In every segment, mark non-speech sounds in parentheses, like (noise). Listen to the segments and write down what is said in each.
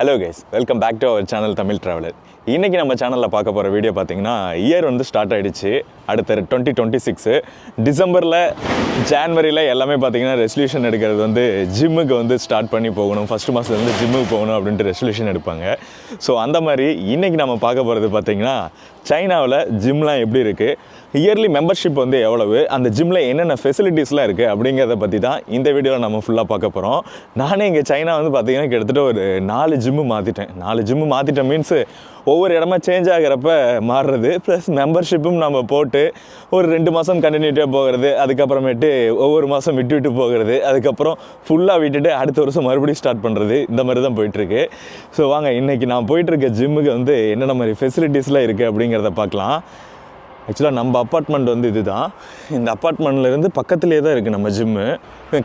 Hello guys welcome back to our channel Tamil traveller இன்றைக்கி நம்ம சேனலில் பார்க்க போகிற வீடியோ பார்த்தீங்கன்னா இயர் வந்து ஸ்டார்ட் ஆகிடுச்சு அடுத்த டுவெண்ட்டி டுவெண்ட்டி சிக்ஸு டிசம்பரில் ஜான்வரியில் எல்லாமே பார்த்தீங்கன்னா ரெசல்யூஷன் எடுக்கிறது வந்து ஜிம்முக்கு வந்து ஸ்டார்ட் பண்ணி போகணும். ஃபஸ்ட் மாதத்துலேருந்து ஜிம்முக்கு போகணும் அப்படின்ட்டு ரெசல்யூஷன் எடுப்பாங்க. ஸோ அந்த மாதிரி இன்றைக்கி நம்ம பார்க்க போகிறது பார்த்தீங்கன்னா சைனாவில் ஜிம்லாம் எப்படி இருக்குது இயர்லி மெம்பர்ஷிப் வந்து எவ்வளவு? அந்த ஜிம்மில் என்னென்ன ஃபெசிலிட்டிஸ்லாம் இருக்குது அப்படிங்கிறத பற்றி தான் இந்த வீடியோவில் நம்ம ஃபுல்லாக பார்க்க போகிறோம் நானே இங்கே சைனா வந்து பார்த்தீங்கன்னா கிட்டத்தட்ட ஒரு நாலு ஜிம்மு மாற்றிட்டேன் நாலு ஜிம்மு மாற்றிட்டேன் மீன்ஸு ஒவ்வொரு இடமா சேஞ்ச் ஆகிறப்ப மாறுறது. ப்ளஸ் மெம்பர்ஷிப்பும் நம்ம போட்டு ஒரு ரெண்டு மாதம் கண்டினியூட்டியாக போகிறது. அதுக்கப்புறமேட்டு ஒவ்வொரு மாதம் விட்டு விட்டு போகிறது. அதுக்கப்புறம் ஃபுல்லாக விட்டுட்டு அடுத்த வருஷம் மறுபடியும் ஸ்டார்ட் பண்ணுறது இந்த மாதிரி தான் போயிட்டுருக்கு. ஸோ வாங்க இன்றைக்கி நான் போயிட்டுருக்க ஜிம்முக்கு வந்து என்னென்ன மாதிரி ஃபெசிலிட்டிஸ்லாம் இருக்குது அப்படிங்கிறத பார்க்கலாம். ஆக்சுவலாக நம்ம அப்பார்ட்மெண்ட் வந்து இதுதான். இந்த அப்பார்ட்மெண்ட்லேருந்து பக்கத்துலேயே தான் இருக்குது நம்ம ஜிம்மு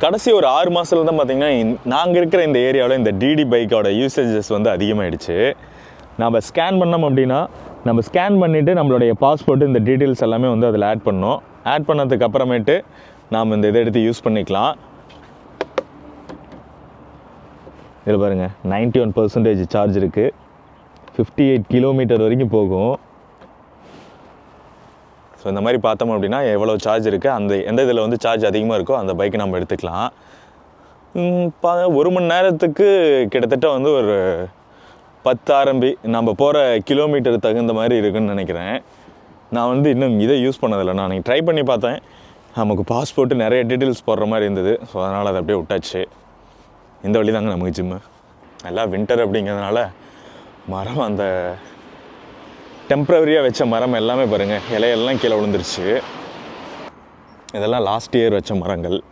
கடைசி ஒரு ஆறு மாதத்தில் தான் பார்த்தீங்கன்னா நாங்கள் இருக்கிற இந்த ஏரியாவில் இந்த டிடி பைக்கோட யூசேஜஸ் வந்து அதிகமாகிடுச்சு நம்ம ஸ்கேன் பண்ணோம் அப்படின்னா நம்ம ஸ்கேன் பண்ணிவிட்டு நம்மளுடைய பாஸ்போர்ட்டு இந்த டீட்டெயில்ஸ் எல்லாமே வந்து அதில் ஆட் பண்ணோம். ஆட் பண்ணதுக்கு அப்புறமேட்டு நாம் இந்த இதை எடுத்து யூஸ் பண்ணிக்கலாம். இதில் பாருங்கள் நைன்ட்டி ஒன் பர்சன்டேஜ் சார்ஜ் இருக்குது ஃபிஃப்டி எயிட் கிலோமீட்டர் வரைக்கும் போகும். ஸோ இந்த மாதிரி பார்த்தோம் அப்படின்னா எவ்வளோ சார்ஜ் இருக்குது அந்த எந்த இதில் வந்து சார்ஜ் அதிகமாக இருக்கோ அந்த பைக்கை நம்ம எடுத்துக்கலாம். பா- ஒரு மணி நேரத்துக்கு கிட்டத்தட்ட வந்து ஒரு பத்து ஆரம்பி நம்ம போகிற கிலோமீட்டர் தகுந்த மாதிரி இருக்குன்னு நினைக்கிறேன். நான் வந்து இன்னும் இதை யூஸ் பண்ணதில்லை. நான் ட்ரை பண்ணி பார்த்தேன். நமக்கு பாஸ்போர்ட்டு நிறைய டீட்டெயில்ஸ் போடுற மாதிரி இருந்தது. ஸோ அதனால் அதை அப்படியே விட்டாச்சு. இந்த வழி தாங்க நமக்கு ஜிம்மு எல்லாம் வின்டர் அப்படிங்கிறதுனால மரம் அந்த டெம்ப்ரவரியாக வச்ச மரம் எல்லாமே பாருங்கள் இலையெல்லாம் கீழே விழுந்துருச்சு. இதெல்லாம் லாஸ்ட் இயர் வச்ச மரங்கள்.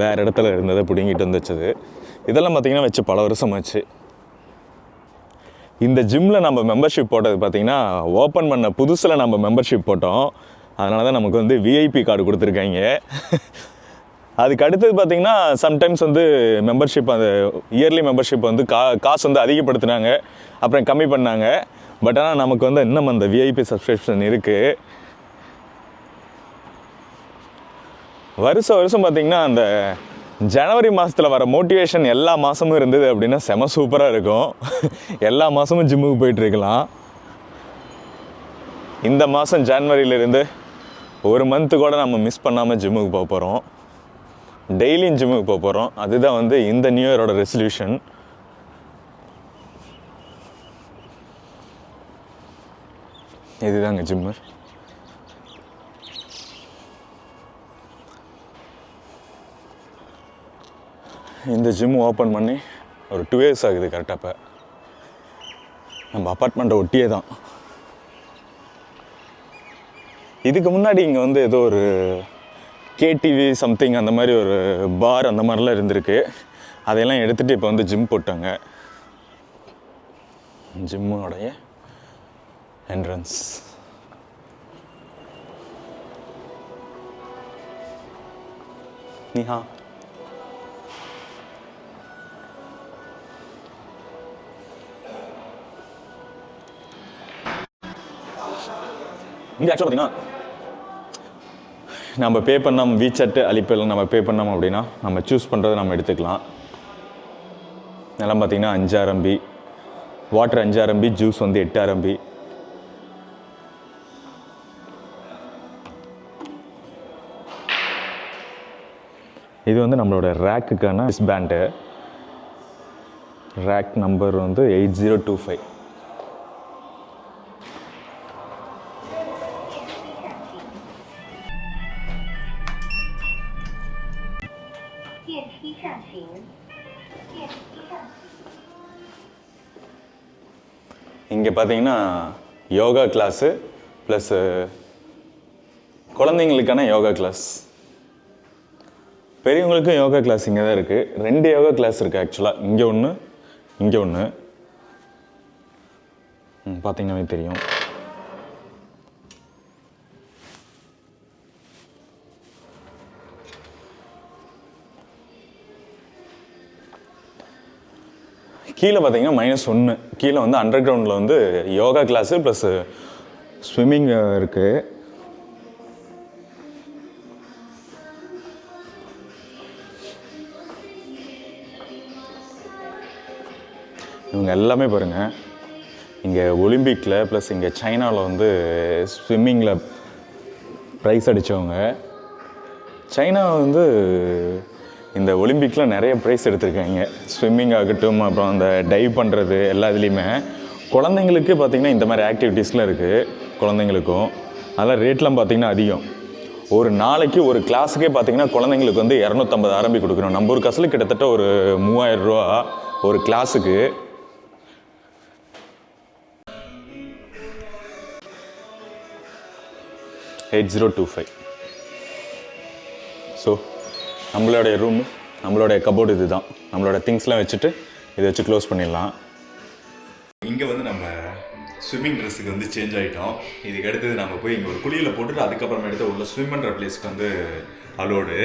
வேறு இடத்துல இருந்ததை பிடுங்கிட்டு வந்து வச்சது. இதெல்லாம் பார்த்திங்கன்னா வச்சு பல வருஷம் ஆச்சு. இந்த ஜிம்மில் நம்ம மெம்பர்ஷிப் போட்டது பார்த்திங்கன்னா ஓப்பன் பண்ண புதுசில் நம்ம மெம்பர்ஷிப் போட்டோம். அதனால தான் நமக்கு வந்து விஐபி கார்டு கொடுத்துருக்காங்க. அதுக்கு அடுத்தது பார்த்திங்கன்னா சம்டைம்ஸ் வந்து மெம்பர்ஷிப் அந்த இயர்லி மெம்பர்ஷிப் வந்து கா காசு வந்து அதிகப்படுத்தினாங்க. அப்புறம் கம்மி பண்ணாங்க. பட் ஆனால் நமக்கு வந்து இன்னும் அந்த விஐபி சப்ஸ்கிரிப்ஷன் இருக்குது வருஷம் வருஷம் பார்த்திங்கன்னா அந்த ஜனவரி மாதத்தில் வர மோட்டிவேஷன் எல்லா மாதமும் இருந்தது அப்படின்னா செம சூப்பராக இருக்கும். எல்லா மாதமும் ஜிம்முக்கு போயிட்டு இருக்கலாம். இந்த மாதம் ஜான்வரியிலேருந்து ஒரு மந்த்து கூட நம்ம மிஸ் பண்ணாமல் ஜிம்முக்கு போக போகிறோம் டெய்லியும் ஜிம்முக்கு போக போகிறோம் அதுதான் வந்து இந்த நியூ இயரோட ரெசல்யூஷன் இதுதாங்க ஜிம்மு இந்த ஜிம் ஓப்பன் பண்ணி ஒரு டூ இயர்ஸ் ஆகுது கரெக்டாக இப்போ. நம்ம அப்பார்ட்மெண்ட்டை ஒட்டியே தான். இதுக்கு முன்னாடி இங்கே வந்து ஏதோ ஒரு கேடிவி சம்திங் அந்த மாதிரி ஒரு பார் அந்த மாதிரிலாம் இருந்திருக்கு. அதையெல்லாம் எடுத்துகிட்டு இப்போ வந்து ஜிம் போட்டாங்க. ஜிம்மோடைய என்ட்ரன்ஸ் நிஹா இங்கே ஆக்சுவலாக பார்த்தீங்கன்னா நம்ம பே பண்ணோம் வீச்சட்டு அழிப்பில் நம்ம பே பண்ணோம் அப்படின்னா நம்ம சூஸ் பண்ணுறதை நம்ம எடுத்துக்கலாம். இதெல்லாம் பார்த்தீங்கன்னா அஞ்சாரம்பி வாட்டர் அஞ்சாரம்பி ஜூஸ் வந்து எட்டாரம்பி இது வந்து நம்மளோட ரேக்குக்கான பேண்டு ரேக் நம்பர் வந்து எயிட் ஜீரோ டூ ஃபைவ் இங்கே பார்த்தீங்கன்னா யோகா கிளாஸு ப்ளஸ்ஸு குழந்தைங்களுக்கான யோகா கிளாஸ் பெரியவங்களுக்கும் யோகா கிளாஸ் இங்கே தான் இருக்குது ரெண்டு யோகா கிளாஸ் இருக்குது ஆக்சுவலாக இங்கே ஒன்று இங்கே ஒன்று பார்த்தீங்கன்னாவே தெரியும். கீழே பார்த்தீங்கன்னா மைனஸ் ஒன்று கீழே வந்து அண்டர் கிரவுண்டில் வந்து யோகா கிளாஸு ப்ளஸ் ஸ்விம்மிங் இருக்குது இவங்க எல்லாமே பாருங்கள் இங்கே ஒலிம்பிக்கில் ப்ளஸ் இங்கே சைனாவில் வந்து ஸ்விம்மிங்கில் ப்ரைஸ் அடித்தவங்க சைனா வந்து இந்த ஒலிம்பிக்கில் நிறைய ப்ரைஸ் எடுத்திருக்காங்க. ஸ்விம்மிங் ஆகட்டும் அப்புறம் அந்த டைவ் பண்ணுறது எல்லா இதுலேயுமே. குழந்தைங்களுக்கு பார்த்திங்கன்னா இந்த மாதிரி ஆக்டிவிட்டீஸ்லாம் இருக்குது குழந்தைங்களுக்கும். அதெல்லாம் ரேட்லாம் பார்த்திங்கன்னா அதிகம். ஒரு நாளைக்கு ஒரு கிளாஸுக்கே பார்த்தீங்கன்னா குழந்தைங்களுக்கு வந்து இரநூத்தம்பது ஆரம்பி கொடுக்கணும். நம்ம ஒரு காசில் கிட்டத்தட்ட ஒரு மூவாயிரம் ரூபா ஒரு கிளாஸுக்கு eight zero two five. So நம்மளுடைய ரூம் நம்மளுடைய கபோர்டு இது தான் நம்மளோட திங்ஸ்லாம் வச்சுட்டு இதை வச்சு க்ளோஸ் பண்ணிடலாம். இங்கே வந்து நம்ம ஸ்விம்மிங் ட்ரெஸ்ஸுக்கு வந்து சேஞ்ச் ஆகிட்டோம் இதுக்கு அடுத்தது நம்ம போய் இங்கே ஒரு குழியில் போட்டுட்டு அதுக்கப்புறம் எடுத்து உள்ள ஸ்விம் பண்ணுற பிளேஸ்க்கு வந்து அலோடு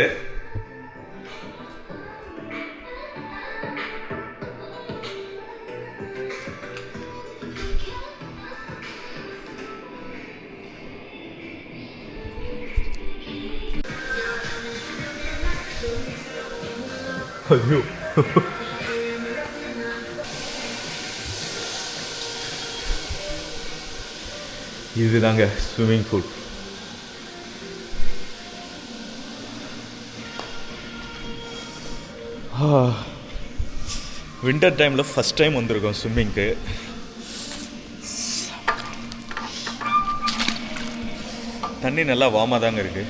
ஐயோ (laughs) இதுதாங்க ஸ்விம்மிங் பூல் வின்டர் டைமில் ஃபஸ்ட் டைம் வந்திருக்கோம் ஸ்விம்மிங்க்கு தண்ணி நல்லா வார்மாக தாங்க இருக்கு.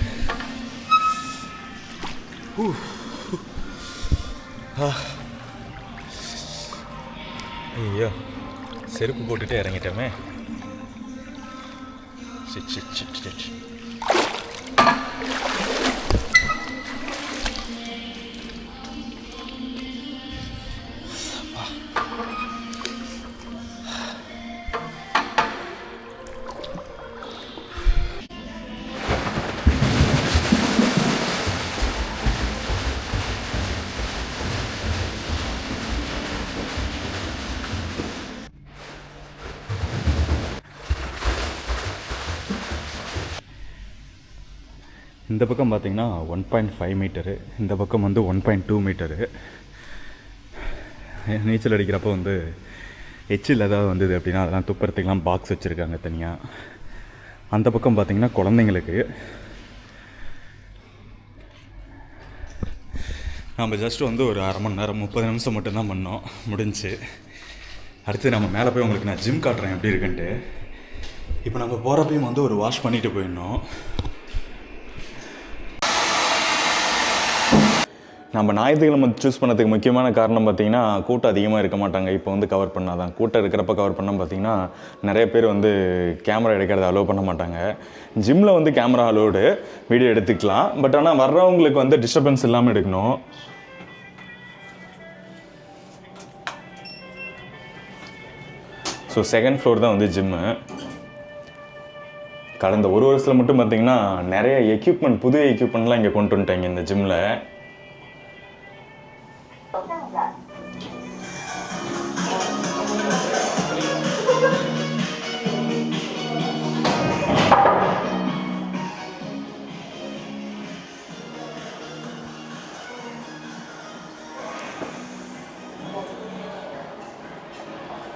ஐயோ செருப்பு போட்டுட்டு இறங்கிட்டோமே. சிட் சிட் சிட் இந்த பக்கம் பார்த்தீங்கன்னா ஒன் பாயிண்ட் ஃபைவ் மீட்டரு இந்த பக்கம் வந்து ஒன் பாயிண்ட் டூ மீட்டரு நீச்சல் அடிக்கிறப்போ வந்து எச்சில் ஏதாவது வந்தது அப்படின்னா அதெல்லாம் துப்புறத்துக்கெலாம் பாக்ஸ் வச்சுருக்காங்க தனியாக அந்த பக்கம் பார்த்தீங்கன்னா குழந்தைங்களுக்கு. நம்ம ஜஸ்ட் வந்து ஒரு அரை மணி நேரம் முப்பது நிமிஷம் மட்டும்தான் பண்ணோம். முடிஞ்சுச்சு அடுத்து நம்ம மேலே போய் உங்களுக்கு நான் ஜிம் காட்டுறேன் எப்படி இருக்குன்ட்டு. இப்போ நம்ம போகிறப்பையும் வந்து ஒரு வாஷ் பண்ணிட்டு போயிடணும். நம்ம ஞாயிற்றுக்கிழமை சூஸ் பண்ணதுக்கு முக்கியமான காரணம் பார்த்தீங்கன்னா கூட்டம் அதிகமாக இருக்க மாட்டாங்க. இப்போ வந்து கவர் பண்ணாதான். கூட்டம் இருக்கிறப்ப கவர் பண்ணால் பார்த்தீங்கன்னா நிறைய பேர் வந்து கேமரா எடுக்கிறத அலோவ் பண்ண மாட்டாங்க. ஜிம்மில் வந்து கேமரா அலோடு வீடியோ எடுத்துக்கலாம். பட் ஆனால் வர்றவங்களுக்கு வந்து டிஸ்டர்பன்ஸ் இல்லாமல் எடுக்கணும். ஸோ செகண்ட் ஃப்ளோர் தான் வந்து ஜிம்மு கடந்த ஒரு வருஷத்தில் மட்டும் பார்த்தீங்கன்னா நிறைய எக்யூப்மெண்ட் புது எக்யூப்மெண்ட்லாம் இங்கே கொண்டு வந்துட்டாங்க இந்த ஜிம்மில்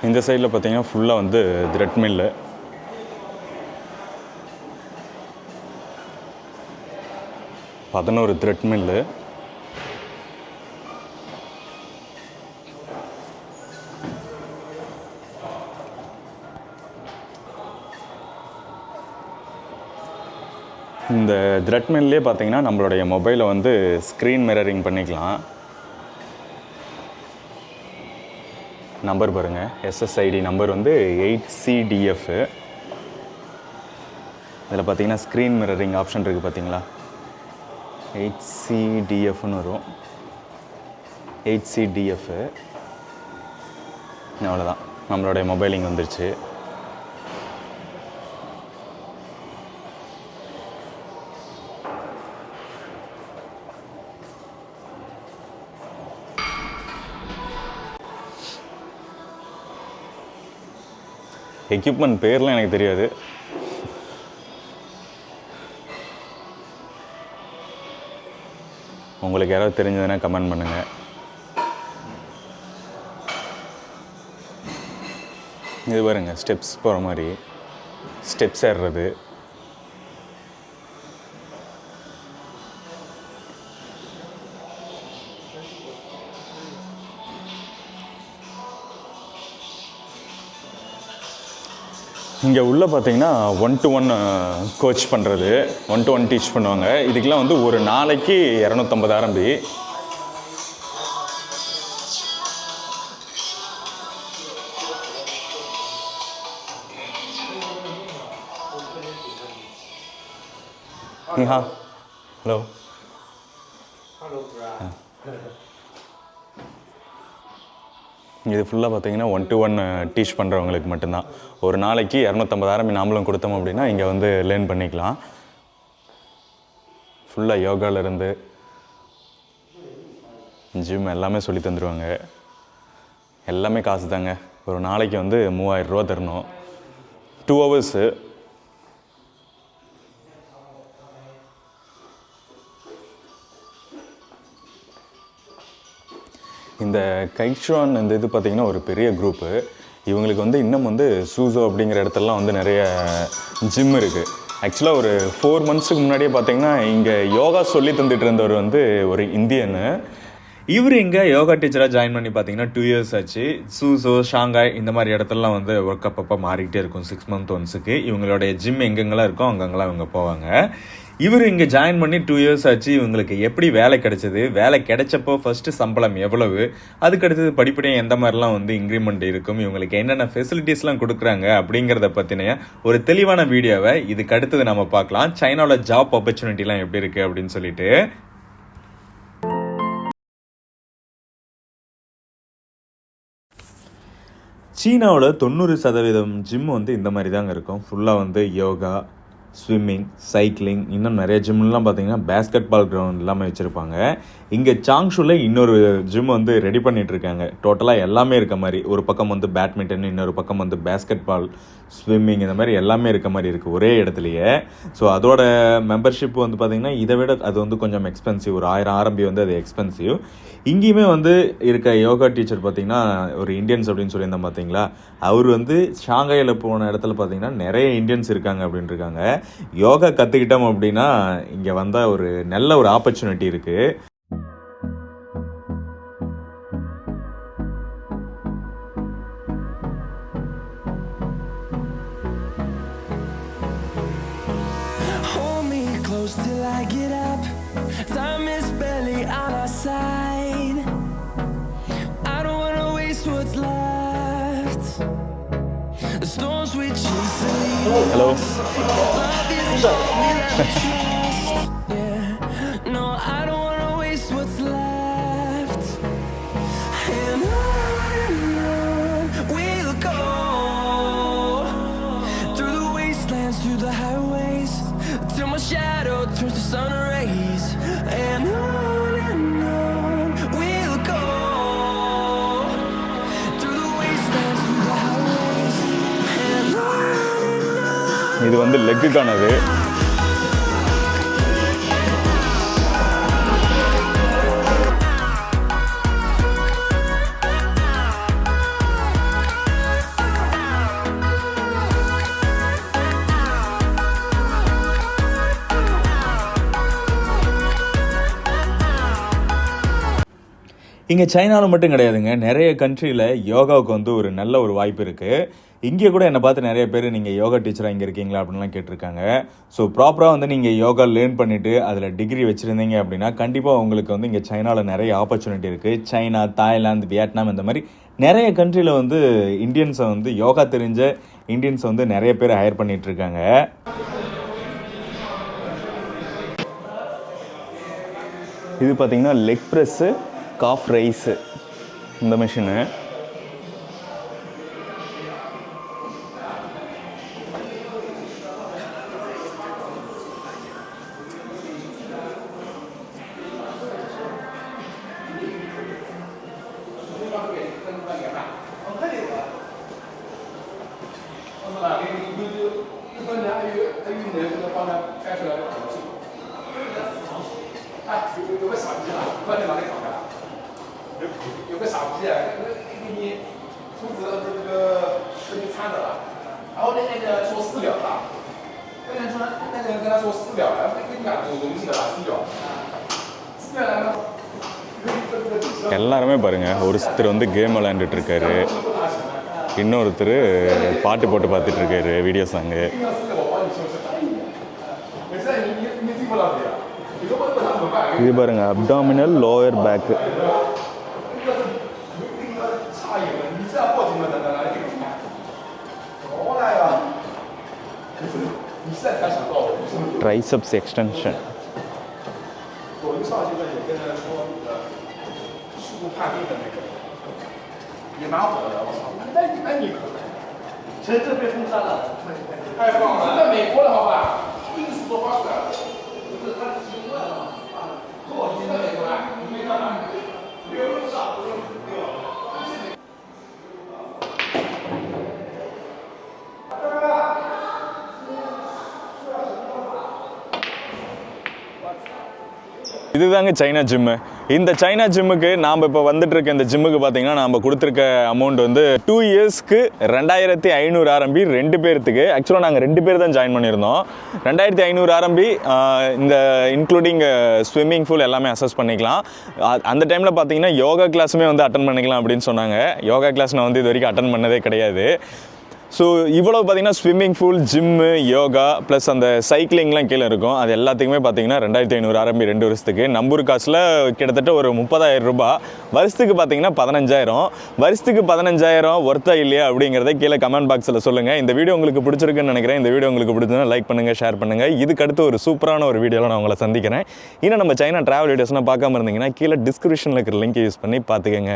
இந்த சைடில் பார்த்தீங்கன்னா ஃபுல்லாக வந்து த்ரெட் மில்லு பதினோரு த்ரெட் மில்லு இந்த த்ரெட்மில்லே பார்த்தீங்கன்னா நம்மளுடைய மொபைலை வந்து ஸ்க்ரீன் மிரரிங் பண்ணிக்கலாம். நம்பர் பாருங்கள் எஸ்எஸ்ஐடி நம்பர் வந்து எயிட் சிடிஎஃப் இதில் பார்த்தீங்கன்னா ஸ்க்ரீன் மிரரிங் ஆப்ஷன் இருக்குது பார்த்தீங்களா எயிட் சிடிஎஃப்னு வரும். எயிட் சிடிஎஃப் அவ்வளோதான் நம்மளுடைய மொபைல் இங்கே வந்துருச்சு. எக்யூப்மெண்ட் பேர்லாம் எனக்கு தெரியாது. உங்களுக்கு யாராவது தெரிஞ்சதுன்னா கமெண்ட் பண்ணுங்கள் இது பாருங்க ஸ்டெப்ஸ் போகிற மாதிரி. ஸ்டெப்ஸ் ஏறுறது இங்கே உள்ளே பார்த்தீங்கன்னா ஒன் டு ஒன் கோச் பண்ணுறது ஒன் டு ஒன் டீச் பண்ணுவாங்க. இதுக்கெலாம் வந்து ஒரு நாளைக்கு இரநூத்தம்பது ஆரம்பி நீஹா ஹலோ. இது ஃபுல்லாக பார்த்தீங்கன்னா ஒன் டு ஒன் டீச் பண்ணுறவங்களுக்கு மட்டும்தான். ஒரு நாளைக்கு இரநூத்தம்பதாயிரம் நாமளும் கொடுத்தோம் அப்படின்னா இங்கே வந்து லேர்ன் பண்ணிக்கலாம். ஃபுல்லாக யோகாலேருந்து ஜிம் எல்லாமே சொல்லி தந்துடுவாங்க எல்லாமே காசு தாங்க. ஒரு நாளைக்கு வந்து மூவாயிரம் ரூபா தரணும். டூ ஹவர்ஸு இந்த கைஷான் இந்த இது பார்த்திங்கன்னா ஒரு பெரிய குரூப்பு இவங்களுக்கு வந்து இன்னும் வந்து சூசோ அப்படிங்கிற இடத்துலலாம் வந்து நிறைய ஜிம் இருக்குது ஆக்சுவலாக ஒரு ஃபோர் மந்த்ஸுக்கு முன்னாடியே பார்த்தீங்கன்னா இங்கே யோகா சொல்லி தந்துட்டு இருந்தவர் வந்து ஒரு இந்தியனு. இவர் இங்கே யோகா டீச்சராக ஜாயின் பண்ணி பார்த்தீங்கன்னா டூ இயர்ஸ் ஆச்சு. சூசோ ஷாங்காய் இந்த மாதிரி இடத்துலலாம் வந்து ஒர்க் அப்பப்போ மாறிக்கிட்டே இருக்கும். சிக்ஸ் மந்த் ஒன்ஸுக்கு இவங்களுடைய ஜிம் எங்கெங்கெல்லாம் இருக்கோ அங்கங்கெல்லாம் இவங்க போவாங்க. இவர் இங்கே ஜாயின் பண்ணி டூ இயர்ஸ் ஆச்சு. இவங்களுக்கு எப்படி வேலை கிடைச்சது? வேலை கிடைச்சப்போ ஃபஸ்ட்டு சம்பளம் எவ்வளவு? அதுக்கு அடுத்தது படிப்படியாக எந்த மாதிரிலாம் வந்து இன்க்ரிமெண்ட் இருக்கும்? இவங்களுக்கு என்னென்ன ஃபெசிலிட்டிஸ்லாம் கொடுக்குறாங்க அப்படிங்கிறத பற்றின ஒரு தெளிவான வீடியோவை இதுக்கு அடுத்தது நம்ம பார்க்கலாம். சைனாவில் ஜாப் ஆப்பர்ச்சுனிட்டிலாம் எப்படி இருக்குது அப்படின்னு சொல்லிட்டு. சீனாவில் தொண்ணூறு சதவீதம் ஜிம் வந்து இந்த மாதிரி தாங்க இருக்கும். ஃபுல்லாக வந்து யோகா ஸ்விம்மிங் சைக்கிளிங் இன்னும் நிறைய ஜிம்லாம் பார்த்தீங்கன்னா பேஸ்கெட் பால் கிரவுண்ட் எல்லாமே வச்சுருப்பாங்க. இங்கே சாங்ஷூவில் இன்னொரு ஜிம் வந்து ரெடி பண்ணிகிட்ருக்காங்க டோட்டலாக எல்லாமே இருக்க மாதிரி. ஒரு பக்கம் வந்து பேட்மிண்டன் இன்னொரு பக்கம் வந்து பேஸ்கெட் பால் ஸ்விம்மிங் இந்த மாதிரி எல்லாமே இருக்க மாதிரி இருக்குது ஒரே இடத்துலையே. ஸோ அதோட மெம்பர்ஷிப் வந்து பார்த்தீங்கன்னா இதை விட அது வந்து கொஞ்சம் எக்ஸ்பென்சிவ் ஒரு ஆயிரம் ஆரம்பி வந்து அது எக்ஸ்பென்சிவ் இங்கேயுமே வந்து இருக்க யோகா டீச்சர் பார்த்திங்கன்னா ஒரு இந்தியன்ஸ் அப்படின்னு சொல்லியிருந்தோம் பார்த்தீங்களா? அவர் வந்து ஷாங்காயில் போன இடத்துல பார்த்தீங்கன்னா நிறைய இந்தியன்ஸ் இருக்காங்க அப்படின்னு இருக்காங்க. யோகா கற்றுக்கிட்டோம் அப்படின்னா இங்கே வந்தால் ஒரு நல்ல ஒரு ஆப்பர்ச்சுனிட்டி இருக்குது Hold me close till I get up. Time is barely on our side. I don't wanna waste what's left. The storms we chase Hello. வந்து லெக்குக்கானது இங்கே சைனாவில் மட்டும் கிடையாதுங்க. நிறைய கண்ட்ரியில் யோகாவுக்கு வந்து ஒரு நல்ல ஒரு வாய்ப்பு இருக்குது இங்கே கூட என்னை பார்த்து நிறைய பேர் நீங்கள் யோகா டீச்சராக இங்கே இருக்கீங்களா? அப்படின்லாம் கேட்டிருக்காங்க. ஸோ ப்ராப்பராக வந்து நீங்கள் யோகா லேர்ன் பண்ணிவிட்டு அதில் டிகிரி வச்சுருந்தீங்க அப்படின்னா கண்டிப்பாக உங்களுக்கு வந்து இங்கே சைனாவில் நிறைய ஆப்பர்ச்சுனிட்டி இருக்குது சைனா தாய்லாந்து வியட்நாம் இந்த மாதிரி நிறைய கண்ட்ரியில் வந்து இந்தியன்ஸை வந்து யோகா தெரிஞ்ச இந்தியன்ஸை வந்து நிறைய பேர் ஹையர் பண்ணிகிட்ருக்காங்க இருக்காங்க. இது பார்த்தீங்கன்னா லெக் ப்ரெஸ்ஸு காஃப் ரைஸு இந்த மிஷினு 有個神字難分，你話你講㗎？有有個傻逼啊，那個給你出子這這個給你插着了，然後那那個說私了了，那個人說那個人跟他說私了了，跟跟你講有東西的啦，私了，私了了。எல்லாருமே பாருங்கள் ஒருத்தர் வந்து கேம் விளையாண்டுட்டு இருக்காரு இன்னொருத்தர் பாட்டு போட்டு பார்த்துட்டு இருக்காரு video song 想到我，不是？ triceps extension 抖音上现在也跟人说那个事故判定的那个，也蛮火的，我操！那你那你可其实这被封杀了。太棒了，在美国了好吧？意思都发出来了。 过，你知道没？இதுதாங்க China gym இந்த சைனா ஜிம்முக்கு நாம் இப்போ வந்துட்டுருக்க இந்த ஜிம்முக்கு பார்த்தீங்கன்னா நம்ம கொடுத்துருக்க அமௌண்ட் வந்து டூ இயர்ஸ்க்கு ரெண்டாயிரத்தி ஐநூறு ஆரம்பி ரெண்டு பேர்த்துக்கு. ஆக்சுவலாக நாங்கள் ரெண்டு பேர் தான் ஜாயின் பண்ணியிருந்தோம். ரெண்டாயிரத்தி ஐநூறு ஆரம்பி இந்த இன்க்ளூடிங் ஸ்விம்மிங் பூல் எல்லாமே அசஸ் பண்ணிக்கலாம். அந்த டைமில் பார்த்தீங்கன்னா யோகா கிளாஸுமே வந்து அட்டன் பண்ணிக்கலாம் அப்படின்னு சொன்னாங்க. யோகா கிளாஸ் நான் வந்து இது வரைக்கும் அட்டன் பண்ணதே கிடையாது. ஸோ இவ்வளோ பார்த்தீங்கன்னா swimming pool gym yoga plus அந்த சைக்கிளிங்லாம் கீழே இருக்கும். அது எல்லாத்துக்குமே பார்த்தீங்கன்னா ரெண்டாயிரத்தி ஐநூறு ஆரம்பி ரெண்டு வருஷத்துக்கு. நம்பூர் காசில் கிட்டத்தட்ட ஒரு முப்பதாயிரம் ரூபாய். வருஷத்துக்கு பார்த்தீங்கன்னா பதினஞ்சாயிரம். வருஷத்துக்கு பதினஞ்சாயிரம் ஒர்த்தா இல்லையா அப்படிங்கிறத கீழே கமெண்ட் பாக்ஸில் சொல்லுங்கள் இந்த வீடியோ உங்களுக்கு பிடிச்சிருக்குன்னு நினைக்கிறேன். இந்த வீடியோ உங்களுக்கு பிடிச்சதுன்னா லைக் பண்ணுங்கள் ஷேர் பண்ணுங்கள் இதுக்கு அடுத்து ஒரு சூப்பரான ஒரு வீடியோவில் நான் உங்களை சந்திக்கிறேன். இன்னும் நம்ம சைனா ட்ராவல் வீடியோஸ்லாம் பார்க்காம இருந்தீங்கன்னா கீழே டிஸ்கிரிப்ஷனில் இருக்கிற லிங்க் யூஸ் பண்ணி பார்த்துக்கங்க.